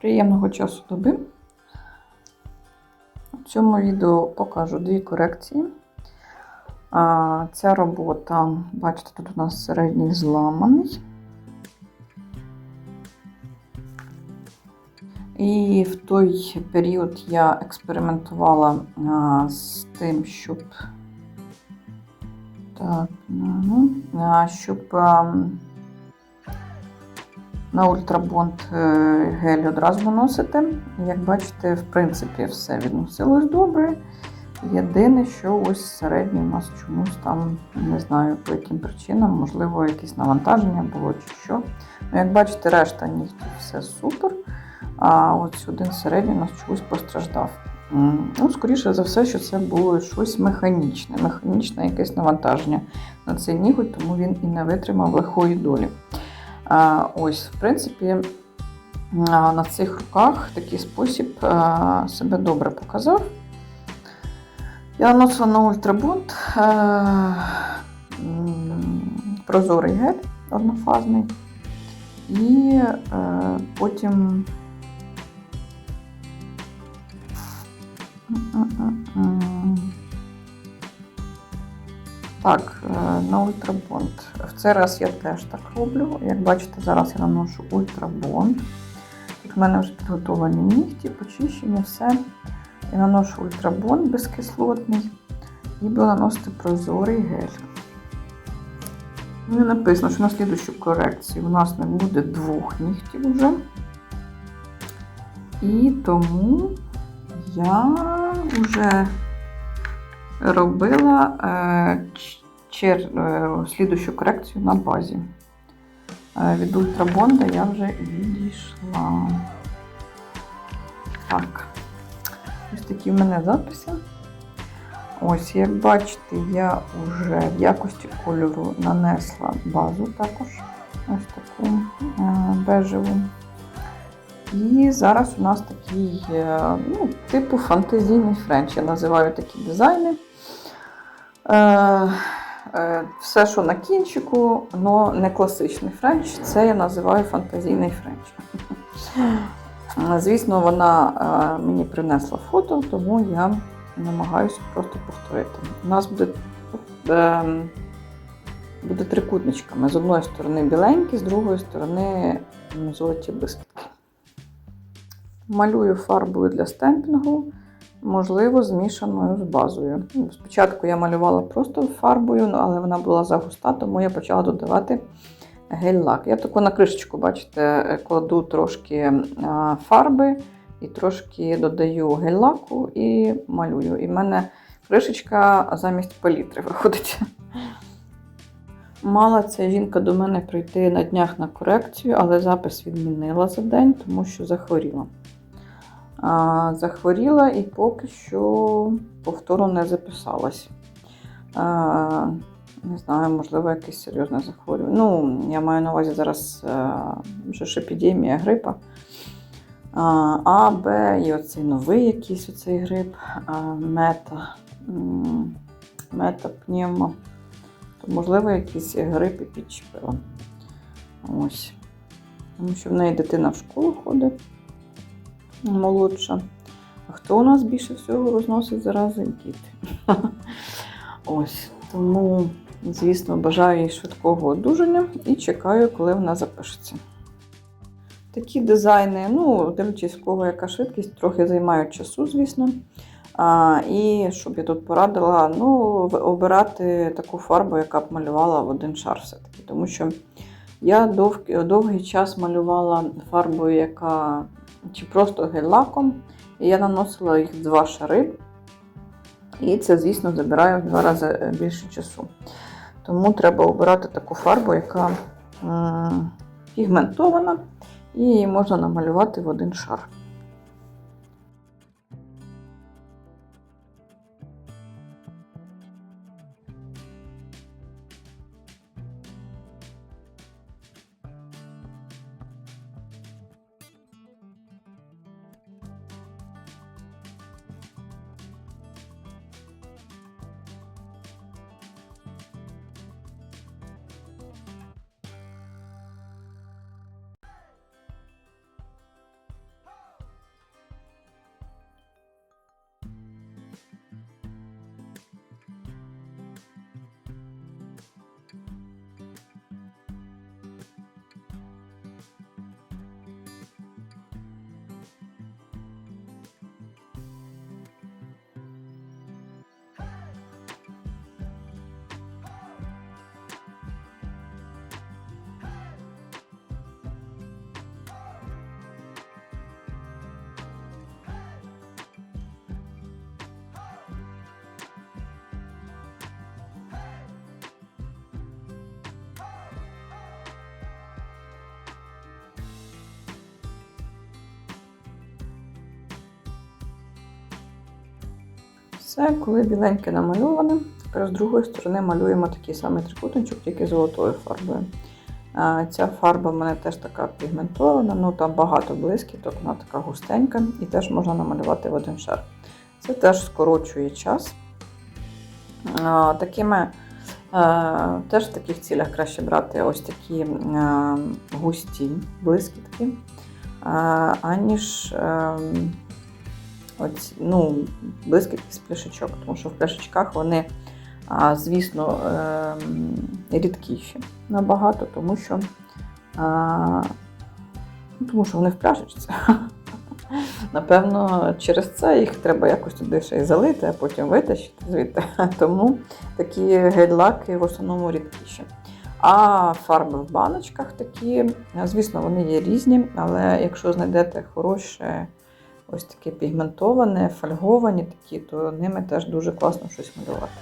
Приємного часу доби. У цьому відео покажу дві корекції. А, Ця робота, бачите, тут у нас середній зламаний. І в той період я експериментувала а, з тим, щоб, так, ну, а, щоб а, на ультрабонд е, гель одразу наносити. Як бачите, в принципі, все відносилось добре. Єдине, що ось середній у нас чомусь там, не знаю по яким причинам, можливо, якесь навантаження було чи що. Ну, як бачите, решта нігтів все супер. А от один середній у нас чогось постраждав. Ну, скоріше за все, що це було щось механічне, механічне якесь навантаження на цей ніготь, тому він і не витримав лихої долі. Ось, в принципі, на цих руках такий спосіб себе добре показав. Я наносила на ультрабунд е, прозорий гель однофазний. І е, потім М-м-м. Так, е, на ультрабонд. В цей раз я теж так роблю. Як бачите, зараз я наношу ультрабонд. Тут в мене вже підготовлені нігті, почищені, все. Я наношу ультрабонд безкислотний і буду наносити прозорий гель. Ну і написано, що на слідущу корекцію у нас не буде двох нігтів вже. І тому я вже робила е, чер, е, слідущу корекцію на базі. Е, від ультрабонда я вже відійшла. Так. Ось такі в мене записи. Ось, як бачите, я вже в якості кольору нанесла базу також. Ось таку бежеву. І зараз у нас такий, ну, типу фантазійний френч. Я називаю такі дизайни. Е, е, все, що на кінчику, але не класичний френч, це я називаю фантазійний френч. Звісно, вона е, мені принесла фото, тому я намагаюся просто повторити. У нас буде, буде трикутничками. З одної сторони біленькі, з другої сторони золоті блискітки. Малюю фарбою для стемпінгу, можливо, змішаною з базою. Спочатку я малювала просто фарбою, ну, але вона була загуста, тому я почала додавати гель-лак. Я таку на кришечку, бачите, кладу трошки фарби і трошки додаю гель-лаку і малюю. І в мене кришечка замість палітри виходить. Мала ця жінка до мене прийти на днях на корекцію, але запис відмінила за день, тому що захворіла. Захворіла і поки що повтору не записалась. Не знаю, можливо, якесь серйозне захворювання. Ну, я маю на увазі зараз а, вже ж епідемія грипа. А, Б, і оцей новий якийсь оцей грип, мета, мета, пневмо. То, можливо, якісь грипи підчепила. Ось. Тому що в неї дитина в школу ходить молодша. А хто у нас більше всього розносить зарази? Діти. Ось. Тому, звісно, бажаю їй швидкого одужання і чекаю, коли вона запишеться. Такі дизайни, ну, дивлячись, в кого яка швидкість, трохи займають часу, звісно. А, І щоб я тут порадила, ну, обирати таку фарбу, яка б малювала в один шар все-таки. Тому що я дов, довгий час малювала фарбою, яка чи просто гель-лаком, і я наносила їх в два шари. І це, звісно, забирає в два рази е, більше часу. Тому треба обирати таку фарбу, яка пігментована, і її можна намалювати в один шар. Все, коли біленьке намальоване, тепер з другої сторони малюємо такий самий трикутничок, тільки золотою фарбою. Ця фарба в мене теж така пігментована, ну там багато блискіток, вона така густенька і теж можна намалювати в один шар. Це теж скорочує час. Такими, теж в таких цілях краще брати ось такі густі блискітки, аніж е, ну, блискітки з пляшечок, тому що в пляшечках вони, звісно, е, рідкіші набагато, тому що, ну, тому що вони в пляшечці. Напевно, через це їх треба якось туди ще й залити, а потім витащити звідти. Тому такі гель-лаки в основному рідкіші. А фарби в баночках такі, звісно, вони є різні, але якщо знайдете хороше, ось таке пігментоване, фольговані такі, то ними теж дуже класно щось малювати.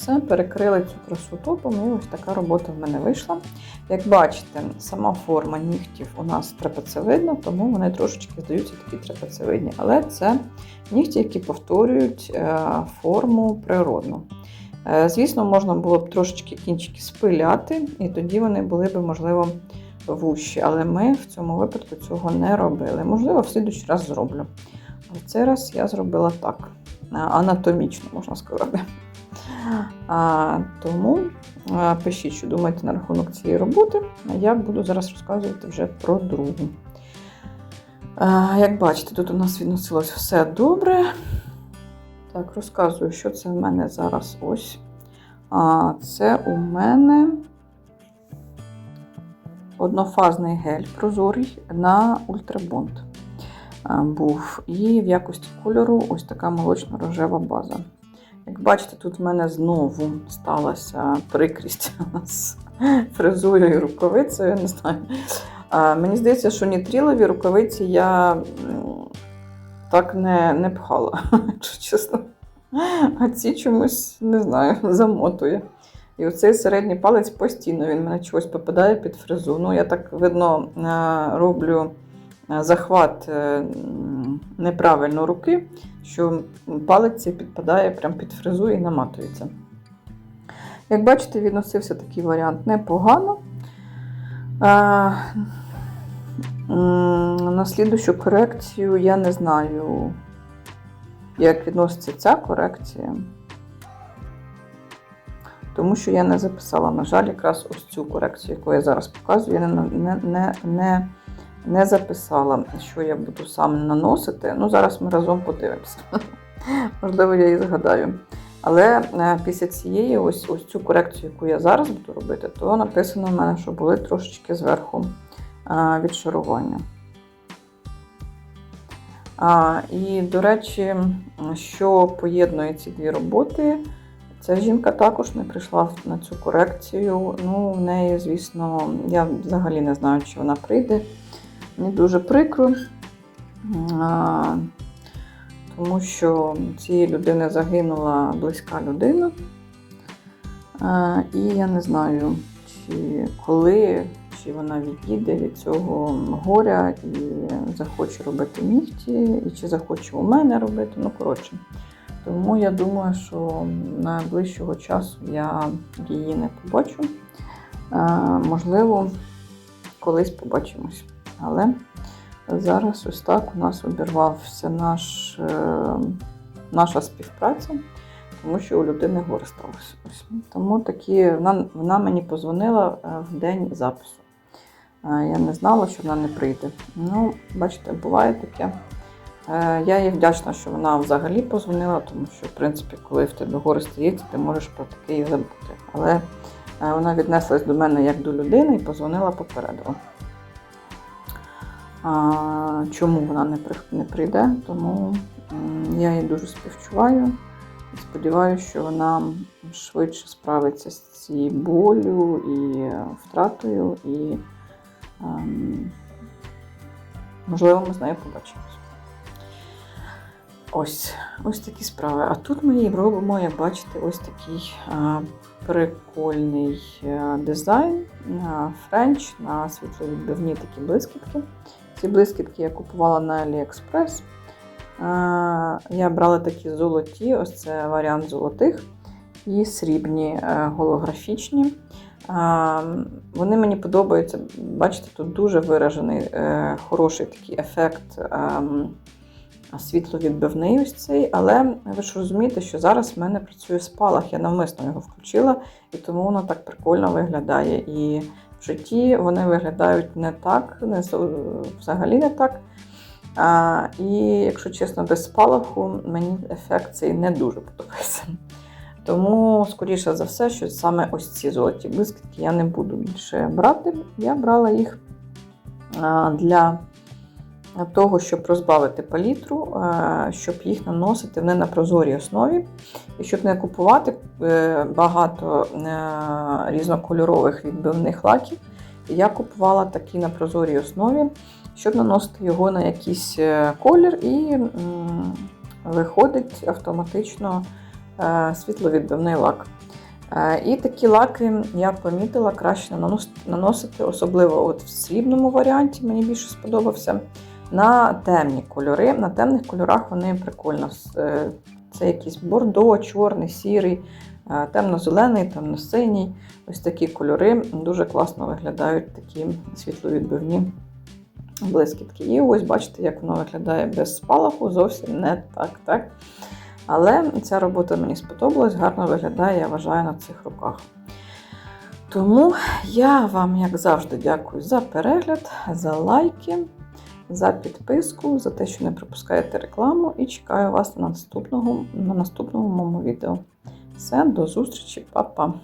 Все, перекрили цю красу топом, і ось така робота в мене вийшла. Як бачите, сама форма нігтів у нас трапецевидна, тому вони трошечки здаються такі трапецевидні. Але це нігті, які повторюють е, форму природну. Е, Звісно, можна було б трошечки кінчики спиляти, і тоді вони були б, можливо, вущі. Але ми в цьому випадку цього не робили. Можливо, в слідуючий раз зроблю. Але цей раз я зробила так, анатомічно, можна сказати. Тому пишіть, що думаєте на рахунок цієї роботи. А я буду зараз розказувати вже про другу. А, Як бачите, тут у нас відносилось все добре. Так, розказую, що це в мене зараз ось. Це у мене однофазний гель прозорий на ультрабонд був. І в якості кольору ось така молочно-рожева база. Як бачите, тут в мене знову сталася прикрість з фрезою і рукавицею. Не знаю. Мені здається, що нітрілові рукавиці я так не, не пхала, якщо чесно. А ці чомусь не знаю, замотує. І оцей середній палець постійно він мене чогось попадає під фрезу. Ну, я так видно е, роблю е, захват е, неправильно руки, що палець підпадає прямо під фрезу і наматується. Як бачите, відносився такий варіант непогано. А, на слідущу корекцію я не знаю, як відноситься ця корекція. Тому що я не записала, на жаль, якраз ось цю корекцію, яку я зараз показую, я не, не, не, не, не записала, що я буду саме наносити. Ну, зараз ми разом подивимося. Можливо, я і згадаю. Але е, після цієї, ось ось цю корекцію, яку я зараз буду робити, то написано в мене, що були трошечки зверху а, від шарування. А, і, до речі, що поєднує ці дві роботи, ця жінка також не прийшла на цю корекцію. Ну, в неї, звісно, я взагалі не знаю, чи вона прийде. Мені дуже прикро, тому що цієї людини загинула близька людина. І я не знаю, чи коли, чи вона відійде від цього горя і захоче робити нігті, і чи захоче у мене робити. Ну, коротше. Тому я думаю, що найближчого часу я її не побачу. Можливо, колись побачимось. Але зараз ось так у нас обірвався наш, е, наша співпраця, тому що у людини горе сталося. Ось. Тому такі, вона, вона мені позвонила е, в день запису. Е, Я не знала, що вона не прийде. Ну, бачите, буває таке. Я їй вдячна, що вона взагалі позвонила, тому що, в принципі, коли в тебе горе стається, ти можеш про таке і забути. Але вона віднеслась до мене як до людини і позвонила попередила. А, Чому вона не не прийде? Тому я їй дуже співчуваю і сподіваюся, що вона швидше справиться з цією болю і е, втратою, і ем, можливо ми з нею побачимось. Ось, ось такі справи. А тут ми їй робимо, як бачите, ось такий а, прикольний а, дизайн а, френч на світловідбивні такі блискітки. Ці блискітки я купувала на AliExpress. Я брала такі золоті, ось це варіант золотих, і срібні е, голографічні. Вони мені подобаються. Бачите, тут дуже виражений е, хороший такий ефект. ем, світловідбивний ось цей, але ви ж розумієте, що зараз в мене працює спалах, я навмисно його включила, і тому воно так прикольно виглядає. І в житті вони виглядають не так, не взагалі не так. А, і, якщо чесно, без спалаху мені ефект цей не дуже подобається. Тому, скоріше за все, що саме ось ці золоті блискітки я не буду більше брати. Я брала їх для того, щоб розбавити палітру, е, щоб їх наносити вони на прозорій основі, і щоб не купувати е, багато е, різнокольорових відбивних лаків. Я купувала такі на прозорій основі, щоб наносити його на якийсь е, колір, і виходить автоматично е, світловідбивний лак. Е, І такі лаки я помітила краще наносити, особливо от в срібному варіанті, мені більше сподобався на темні кольори. На темних кольорах вони прикольно. Е, Це якийсь бордо, чорний, сірий, е, темно-зелений, темно-синій. Ось такі кольори дуже класно виглядають такі світловідбивні блискітки. І ось бачите, як воно виглядає без спалаху, зовсім не так. так? Але ця робота мені сподобалась, гарно виглядає, я вважаю, на цих руках. Тому я вам, як завжди, дякую за перегляд, за лайки за підписку, за те, що не пропускаєте рекламу, і чекаю вас на наступному, на наступному моєму відео. Все, до зустрічі, па-па!